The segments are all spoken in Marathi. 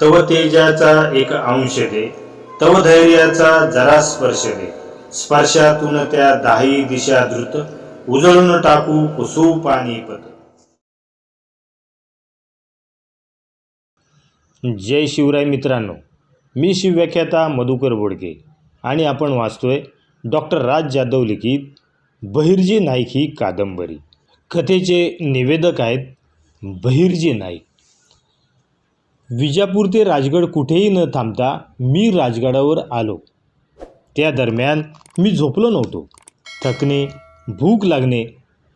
तव तेजाचा एक अंश दे तव धैर्याचा जरा स्पर्श दे. स्पर्शातून त्या दाही दिशा द्रुत उजळून टाकू कुसू पाणीपत जय शिवराय मित्रांनो मी शिवव्याख्याता मधुकर बोडके आणि आपण वाचतोय डॉक्टर राज जाधव लिखित बहिर्जी नाईक ही कादंबरी. कथेचे निवेदक आहेत बहिर्जी नाईक. विजापूर ते राजगड कुठेही न थांबता मी राजगडावर आलो. त्या दरम्यान मी झोपलो नव्हतो. थकणे भूक लागणे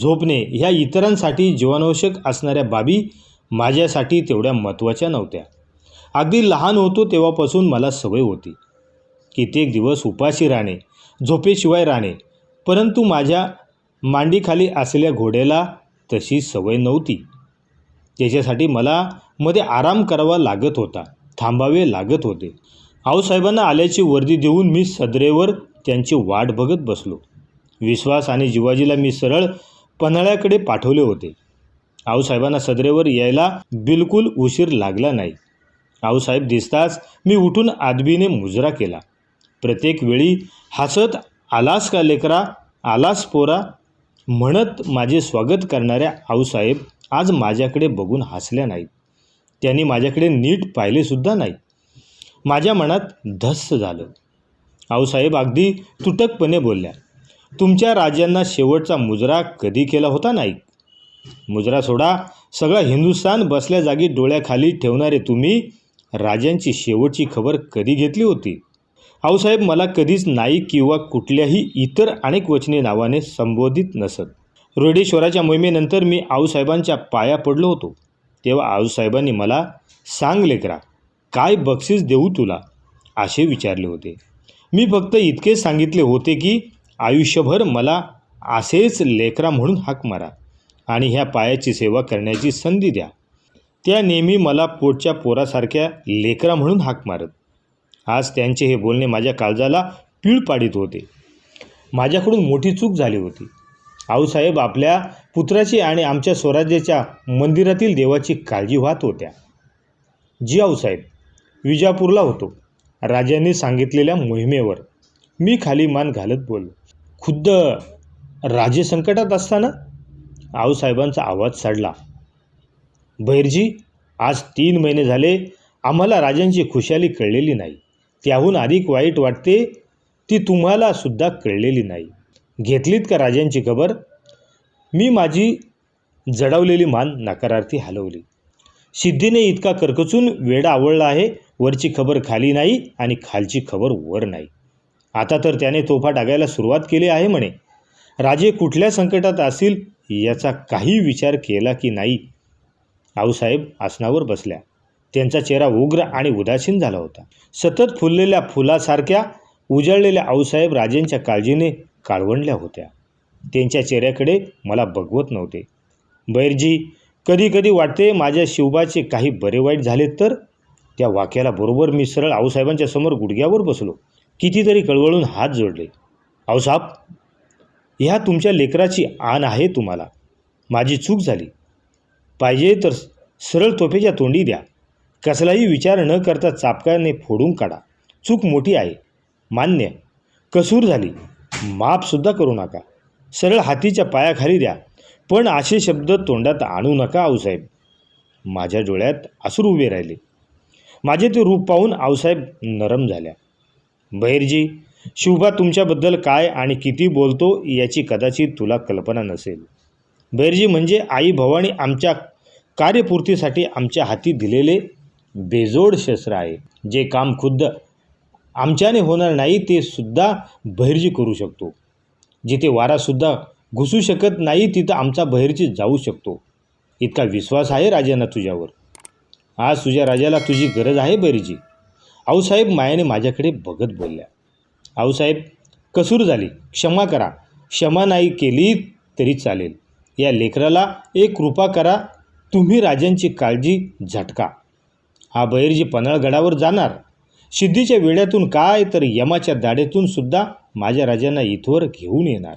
झोपणे ह्या इतरांसाठी जीवनावश्यक असणाऱ्या बाबी माझ्यासाठी तेवढ्या महत्त्वाच्या नव्हत्या. अगदी लहान होतो तेव्हापासून मला सवय होती. कित्येक दिवस उपाशी राहणे झोपेशिवाय राहणे परंतु माझ्या मांडीखाली असलेल्या घोड्याला तशी सवय नव्हती. त्याच्यासाठी मला मध्ये आराम करावा लागत होता थांबावे लागत होते. आऊसाहेबांना आल्याची वर्दी देऊन मी सदरेवर त्यांची वाट बघत बसलो. विश्वास आणि जिवाजीला मी सरळ पन्हाळ्याकडे पाठवले होते. आऊसाहेबांना सदरेवर यायला बिलकुल उशीर लागला नाही. आऊसाहेब दिसताच मी उठून आदबीने मुजरा केला. प्रत्येक वेळी हसत आलास का लेकरा? आलास पोरा? म्हणत माझे स्वागत करणाऱ्या आऊसाहेब आज माझ्याकडे बघून हसल्या नाहीत. त्यांनी माझ्याकडे नीट पाहिलेसुद्धा नाही. माझ्या मनात धस्स झालं. आऊसाहेब अगदी तुटकपणे बोलल्या तुमच्या राजांना शेवटचा मुजरा कधी केला होता नाही? मुजरा सोडा सगळा हिंदुस्थान बसल्या जागी डोळ्याखाली ठेवणारे तुम्ही राजांची शेवटची खबर कधी घेतली होती? आऊसाहेब मला कधीच नाईक किंवा कुठल्याही इतर अनेक वचने नावाने संबोधित नसत. रुडेश्वराच्या मोहिमेनंतर मी आऊसाहेबांच्या पाया पडलो होतो. तेव्हा आऊसाहेबांनी मला सांग लेकरा काय बक्षीस देऊ तुला? असे विचारले होते. मी फक्त इतकेच सांगितले होते की आयुष्यभर मला असेच लेकरा म्हणून हाक मारा आणि ह्या पायाची सेवा करण्याची संधी द्या. त्या नेहमी मला पोटच्या पोरासारख्या लेकरा म्हणून हाक मारत. आज त्यांचे हे बोलणे माझ्या काळजाला पीळ पाडित होते. माझ्याकडून मोठी चूक झाली होती. आऊसाहेब आपल्या पुत्राची आणि आमच्या स्वराज्याच्या मंदिरातील देवाची काळजी वाहत होत्या. जी आऊसाहेब विजापूरला होतो. राजांनी सांगितलेल्या मोहिमेवर मी खाली मान घालत बोललो. खुद्द राजे संकटात असताना आऊसाहेबांचा आवाज चढला बहिरजी आज तीन महिने झाले आम्हाला राजांची खुशाली कळलेली नाही. त्याहून अधिक वाईट वाटते ती तुम्हाला सुद्धा कळलेली नाही. घेतलीत का राजांची खबर? मी माझी जडवलेली मान नकारार्थी हलवली. सिद्धीने इतका करकचून वेडा आवडला आहे वरची खबर खाली नाही आणि खालची खबर वर नाही. आता तर त्याने तोफा टाकायला सुरुवात केली आहे म्हणे. राजे कुठल्या संकटात असतील याचा काही विचार केला की नाही? आऊसाहेब आसनावर बसल्या. त्यांचा चेहरा उग्र आणि उदासीन झाला होता. सतत फुललेल्या फुलासारख्या उजळलेल्या आऊसाहेब राजेंच्या काळजीने काळवंडल्या होत्या. त्यांच्या चेहऱ्याकडे मला बघवत नव्हते. बैरजी कधी कधी वाटते माझ्या शिवबाचे काही बरे वाईट झालेत तर? त्या वाक्याला बरोबर मी सरळ आऊसाहेबांच्या समोर गुडघ्यावर बसलो. कितीतरी कळवळून हात जोडले. आऊसाहेब ह्या तुमच्या लेकराची आण आहे तुम्हाला. माझी चूक झाली. पाहिजे तर सरळ तोफेच्या तोंडी द्या. कसलाही विचार न करता चापकाने फोडून काढा. चूक मोठी आहे. मान्य. कसूर झाली. माफसुद्धा करू नका. सरळ हातीच्या पायाखाली द्या. पण असे शब्द तोंडात आणू नका आऊसाहेब. माझ्या डोळ्यात आसूर उभे राहिले. माझे ते रूप पाहून आऊसाहेब नरम झाल्या. बहिरजी शिवबा तुमच्याबद्दल काय आणि किती बोलतो याची कदाचित तुला कल्पना नसेल. बहिरजी म्हणजे आई भवानी आमच्या कार्यपूर्तीसाठी आमच्या हाती दिलेले बेजोड शस्त्र आहे जे काम खुद्द आमच्याने होणार नाही ते सुद्धा बहिर्जी करू शकतो. जिथे वारासुद्धा घुसू शकत नाही तिथं आमचा बहिर्जी जाऊ शकतो. इतका विश्वास आहे राजांना तुझ्यावर. आज तुझ्या राजाला तुझी गरज आहे बहिर्जी. आऊसाहेब मायाने माझ्याकडे बघत बोलल्या. आऊसाहेब कसूर झाली. क्षमा करा. क्षमा नाही केली तरी चालेल. या लेकराला एक कृपा करा. तुम्ही राजांची काळजी झटका. हा बहिर्जी पन्हाळगडावर जाणार. सिद्धीच्या वेड्यातून काय तर यमाच्या दाढेतून सुद्धा माझ्या राजांना इथवर घेऊन येणार.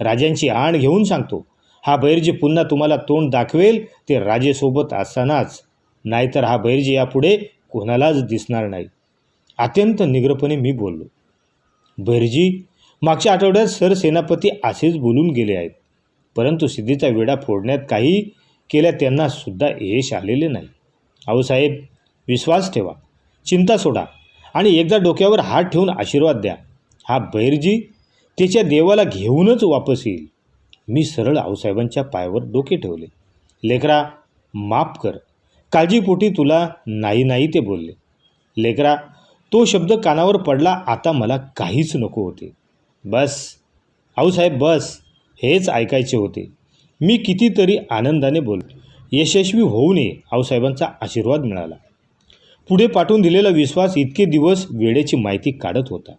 राजांची आण घेऊन सांगतो हा बैरजी पुन्हा तुम्हाला तोंड दाखवेल ते राजेसोबत असतानाच. नाहीतर हा बैरजी यापुढे कोणालाच दिसणार नाही. अत्यंत निग्रपणे मी बोललो. बैरजी मागच्या आठवड्यात सरसेनापती असेच बोलून गेले आहेत. परंतु सिद्धीचा वेढा फोडण्यात काही केल्या त्यांना सुद्धा यश आलेले नाही. आऊसाहेब विश्वास ठेवा. चिंता सोडा आणि एकदा डोक्यावर हात ठेवून आशीर्वाद द्या. हा बैरजी त्याच्या देवाला घेऊनच वापस येईल. मी सरळ आऊसाहेबांच्या पायावर डोके ठेवले. लेकरा माफ कर. काळजीपोटी तुला नाही नाही ते बोलले. लेकरा तो शब्द कानावर पडला आता मला काहीच नको होते. बस. आऊसाहेब बस. हेच ऐकायचे होते. मी कितीतरी आनंदाने बोल यशस्वी होऊ नये आऊसाहेबांचा आशीर्वाद मिळाला. पुढे पाठवून दिलेला विश्वास इतके दिवस वेळेची माहिती काढत होता.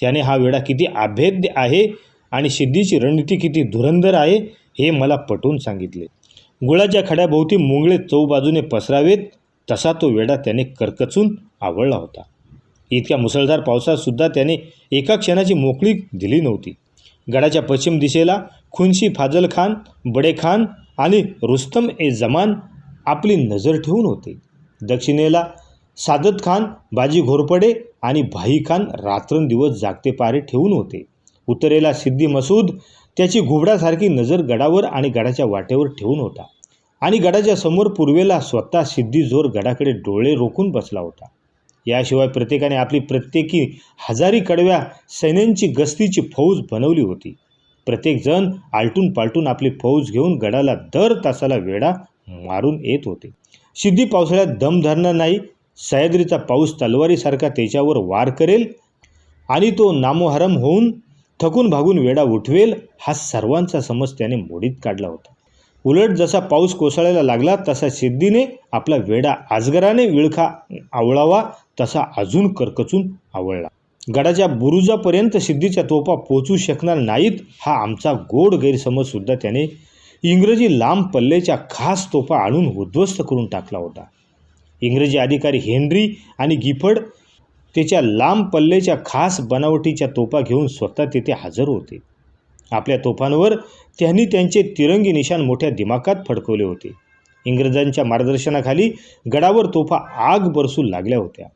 त्याने हा वेळा किती अभेद्य आहे आणि सिद्धीची रणनीती किती धुरंधर आहे हे मला पटवून सांगितले. गुळाच्या खड्याभोवती मुंगळे चौबाजूने पसरावेत तसा तो वेडा त्याने करकचून आवळला होता. इतक्या मुसळधार पावसातसुद्धा त्याने एका क्षणाची मोकळी दिली नव्हती. गडाच्या पश्चिम दिशेला खुनशी फाजल खान बडे खान आणि रुस्तम ए जमान आपली नजर ठेवून होते. दक्षिणेला सादत खान बाजी घोरपडे आणि भाई खान रात्रंदिवस जागते पारे ठेवून होते. उत्तरेला सिद्धी मसूद त्याची घुबडासारखी नजर गडावर आणि गडाच्या वाटेवर ठेवून होता. आणि गडाच्या समोर पूर्वेला स्वतः सिद्धी जोर गडाकडे डोळे रोखून बसला होता. याशिवाय प्रत्येकाने आपली प्रत्येकी हजारी कडव्या सैन्यांची गस्तीची फौज बनवली होती. प्रत्येकजण आलटून पालटून आपली फौज घेऊन गडाला दर तासाला वेढा मारून येत होते. सिद्धी पावसाळ्यात दम धरणार नाही सह्याद्रीचा पाऊस तलवारीसारखा त्याच्यावर वार करेल आणि तो नामोहरम होऊन थकून भागून वेडा उठवेल हा सर्वांचा समज त्याने मोडीत काढला होता. उलट जसा पाऊस कोसळायला लागला तसा सिद्धीने आपला वेडा आजगराने विळखा आवळावा तसा अजून करकचून आवळला. गडाच्या बुरुजापर्यंत सिद्धीच्या तोफा पोचू शकणार नाहीत हा आमचा गोड गैरसमजसुद्धा त्याने इंग्रजी लांब पल्ल्याच्या खास तोफा आणून उद्ध्वस्त करून टाकला होता. इंग्रजी अधिकारी हेनरी आणि गिफर्ड त्याच्या लांब पल्ल्याच्या खास बनावटीच्या तोफा घेऊन स्वतः तेथे हजर होते. आपल्या तोफांवर त्यांनी त्यांचे तिरंगी निशाण मोठ्या दिमाखात फडकवले होते. इंग्रजांच्या मार्गदर्शनाखाली गडावर तोफा आग बरसू लागल्या होत्या.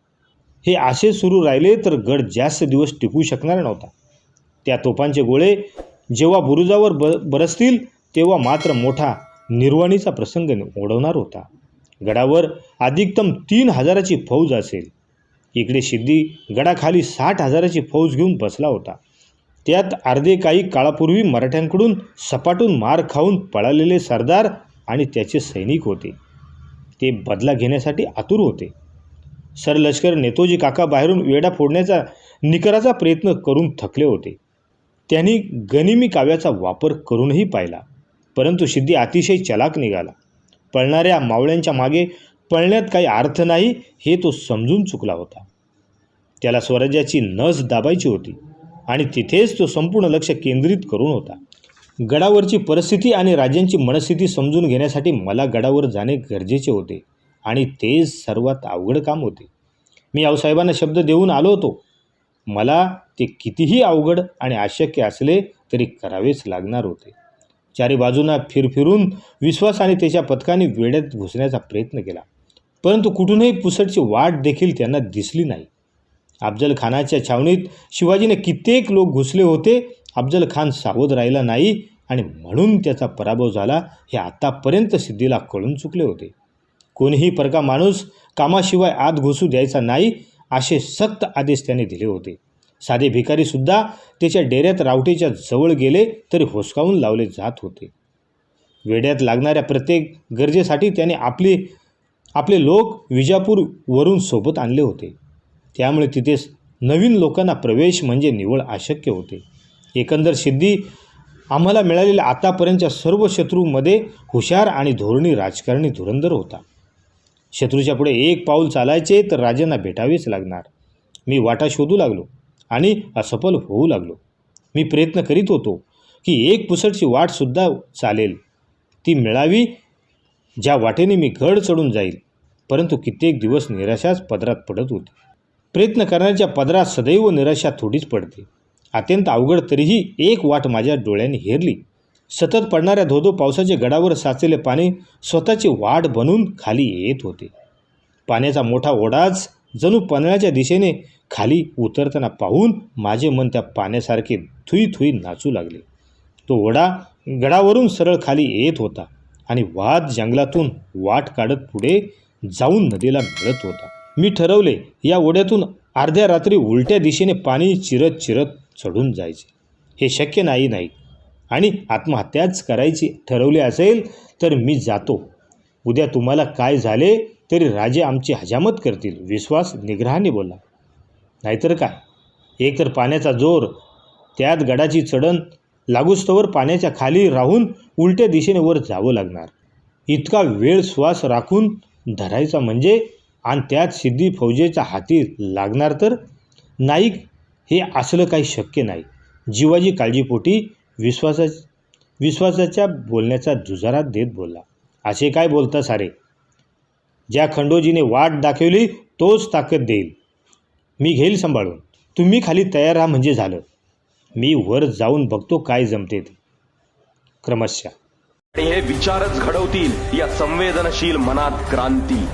हे असे सुरू राहिले तर गड जास्त दिवस टिकू शकणार नव्हता. त्या तोफांचे गोळे जेव्हा बुरुजावर ब बरसतील तेव्हा मात्र मोठा निर्वाणीचा प्रसंग ओढवणार होता. गडावर अधिकतम तीन हजाराची फौज असेल. इकडे सिद्धी गडाखाली साठ हजाराची फौज घेऊन बसला होता. त्यात अर्धे काही काळापूर्वी मराठ्यांकडून सपाटून मार खाऊन पळालेले सरदार आणि त्याचे सैनिक होते. ते बदला घेण्यासाठी आतुर होते. सरलष्कर नेतोजी काका बाहेरून वेडा फोडण्याचा निकराचा प्रयत्न करून थकले होते. त्यांनी गनिमी काव्याचा वापर करूनही पाहिला. परंतु सिद्धी अतिशय चलाक निघाला. पळणाऱ्या मावळ्यांच्या मागे पळण्यात काही अर्थ नाही हे तो समजून चुकला होता. त्याला स्वराज्याची नस दाबायची होती आणि तिथेच तो संपूर्ण लक्ष केंद्रित करून होता. गडावरची परिस्थिती आणि राज्यांची मनस्थिती समजून घेण्यासाठी मला गडावर जाणे गरजेचे होते आणि तेच सर्वात अवघड काम होते. मी आऊसाहेबांना शब्द देऊन आलो होतो. मला ते कितीही अवघड आणि अशक्य असले तरी करावेच लागणार होते. चारी बाजूंना फिरफिरून विश्वास आणि त्याच्या पथकाने वेड्यात घुसण्याचा प्रयत्न केला. परंतु कुठूनही पुसटची वाट देखील त्यांना दिसली नाही. अफजल खानाच्या छावणीत शिवाजीने कित्येक लोक घुसले होते. अफजल खान सावध राहिला नाही आणि म्हणून त्याचा पराभव झाला हे आत्तापर्यंत सिद्धीला कळून चुकले होते. कोणीही परका माणूस कामाशिवाय आत घुसू द्यायचा नाही असे सक्त आदेश त्याने दिले होते. साधे भिकारीसुद्धा त्याच्या डेऱ्यात रावटेच्या जवळ गेले तरी होसकावून लावले जात होते. वेड्यात लागणाऱ्या प्रत्येक गरजेसाठी त्याने आपले आपले लोक विजापूरवरून सोबत आणले होते. त्यामुळे तिथेच नवीन लोकांना प्रवेश म्हणजे निवड अशक्य होते. एकंदर सिद्धी आम्हाला मिळालेल्या आतापर्यंतच्या सर्व शत्रूमध्ये हुशार आणि धोरणी राजकारणी धुरंधर होता. शत्रूच्या पुढे एक पाऊल चालायचे तर राजांना भेटावेच लागणार. मी वाटा शोधू लागलो. आणि असफल होऊ लागलो. मी प्रयत्न करीत होतो की एक पुसटची वाटसुद्धा चालेल. ती मिळावी ज्या वाटेने मी गड चढून जाईल. परंतु कित्येक दिवस निराशाच पदरात पडत होती. प्रयत्न करण्याच्या पदरात सदैव निराशा थोडीच पडते. अत्यंत अवघड तरीही एक वाट माझ्या डोळ्याने हेरली. सतत पडणाऱ्या धोधो पावसाच्या गडावर साचलेले पाणी स्वतःची वाट बनून खाली येत होते. पाण्याचा मोठा ओढाच जणू पनळ्याच्या दिशेने खाली उतरताना पाहून माझे मन त्या पाण्यासारखे थुई थुई नाचू लागले. तो ओढा गडावरून सरळ खाली येत होता आणि वाद जंगलातून वाट काढत पुढे जाऊन नदीला मिळत होता. मी ठरवले या ओढ्यातून अर्ध्या रात्री उलट्या दिशेने पाणी चिरत चिरत चढून जायचे. हे शक्य नाही नाही. आणि आत्महत्याच करायची ठरवली असेल तर मी जातो. उद्या तुम्हाला काय झाले तरी राजे आमची हजामत करतील विश्वास निग्रहाने बोला. नाहीतर काय? एकतर पाण्याचा जोर त्यात गडाची चढण लागूस्तवर पाण्याच्या खाली राहून उलट्या दिशेने वर जावं लागणार. इतका वेळ श्वास राखून धरायचा म्हणजे आणि त्यात सिद्धी फौजेच्या हाती लागणार तर? नाईक हे असलं काही शक्य नाही. जीवाजी काळजीपोटी विश्वासा विश्वासाच्या बोलण्याचा जुजारा देत बोलला. असे काय बोलता सारे? ज्या खंडोजीने वाट दाखवली तोच ताकद देईल. मी घेईल सांभाळून. तुम्ही खाली तयार राहा म्हणजे झालं. मी वर जाऊन बघतो काय जमते क्रमशः. आणि हे विचारच घडवतील. या संवेदनशील मनात क्रांती.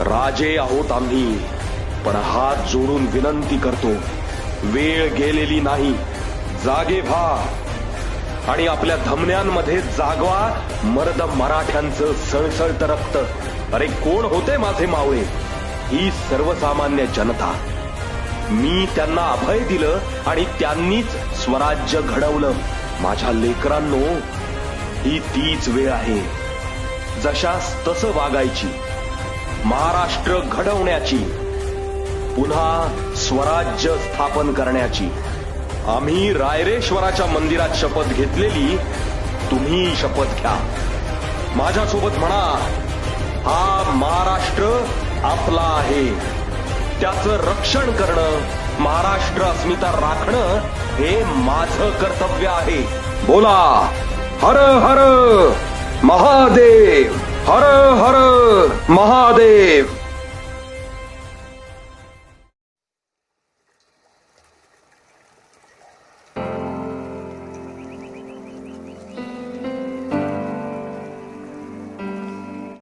राजे आहोत आम्ही. पण हात जोडून विनंती करतो. वेळ गेलेली नाही. जागे व्हा. आणि आपल्या धमन्यांमध्ये जागवा. मर्द मराठ्यांचं सळसळत रक्त. अरे कोण होते माझे मावळे? ही सर्वसामान्य जनता. मी त्यांना अभय दिलं आणि त्यांनीच स्वराज्य घडवलं. माझ्या लेकरांनो ही तीच वेळ आहे. जशास तस वागायची. महाराष्ट्र घडवण्याची. पुन्हा स्वराज्य स्थापन करण्याची. आम्ही रायरेश्वराच्या मंदिरात शपथ घेतलेली तुम्ही शपथ घ्या. माझ्यासोबत म्हणा हा महाराष्ट्र आपला आहे. त्याचं रक्षण करणं महाराष्ट्र अस्मिता राखणं हे माझं कर्तव्य आहे. बोला हर हर महादेव हर हर महादेव.